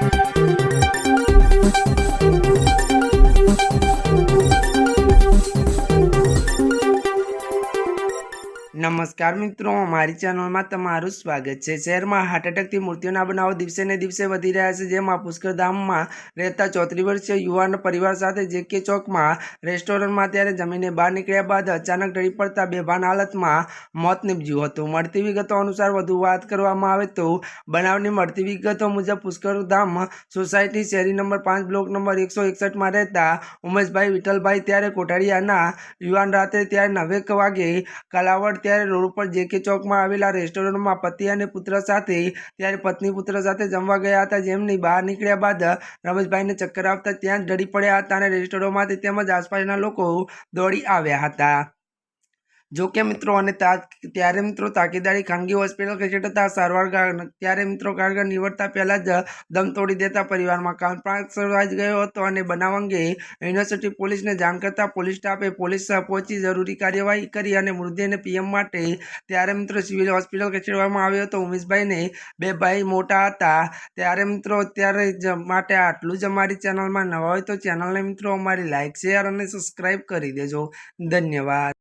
Thank you. નમસ્કાર મિત્રો મારી ચેનલમાં તમારું સ્વાગત છે. શહેરમાં હાર્ટ એટેકથી મૃત્યુના બનાવો દિવસે ને દિવસે વધી રહ્યા છે, જેમાં પુષ્કરધામમાં રહેતા ચોત્રીસ વર્ષીય યુવાન પરિવાર સાથે જેકે ચોકમાં રેસ્ટોરન્ટમાં ત્યારે જમીને બહાર નીકળ્યા બાદ અચાનક ઢળી પડતા બેભાન હાલતમાં મોત નીપજ્યું હતું. મળતી વિગતો અનુસાર વધુ વાત કરવામાં આવે તો બનાવની મળતી વિગતો મુજબ પુષ્કરધામ સોસાયટી શેરી નંબર પાંચ, બ્લોક નંબર એકસો એકસઠમાં રહેતા ઉમેશભાઈ વિઠ્ઠલભાઈ ત્યારે કોઠારીયાના યુવાન રાત્રે ત્યારે નવેક વાગે કાલાવડ ત્યારે રોડ ઉપર જેકે ચોકમાં આવેલા રેસ્ટોરન્ટમાં પતિ અને પુત્ર સાથે, ત્યારે પત્ની પુત્ર સાથે જમવા ગયા હતા. જેમની બહાર નીકળ્યા બાદ રમેશભાઈને ચક્કર આવતા ત્યાં જ ડરી પડ્યા હતા અને રેસ્ટોરન્ટમાંથી તેમજ આસપાસના લોકો દોડી આવ્યા હતા. જો કે મિત્રો, અને ત્યારે મિત્રો તાકીદારી ખાનગી હોસ્પિટલ ખસેડતા સારવાર ત્યારે મિત્રો કારગર નીવડતા પહેલાં જ દમ તોડી દેતા પરિવારમાં કાંપણ સર્વાઈ ગયો હતો અને બનાવ અંગે યુનિવર્સિટી પોલીસને જાણ કરતા પોલીસ સ્ટાફે પોલીસ પહોંચી જરૂરી કાર્યવાહી કરી અને મૃતદેહને પીએમ માટે ત્યારે મિત્રો સિવિલ હોસ્પિટલ ખસેડવામાં આવ્યો હતો. ઉમેશભાઈને બે ભાઈ મોટા હતા. ત્યારે મિત્રો અત્યારે માટે આટલું જ અમારી ચેનલમાં નવા હોય તો ચેનલને મિત્રો અમારી લાઇક શેર અને સબસ્ક્રાઈબ કરી દેજો. ધન્યવાદ.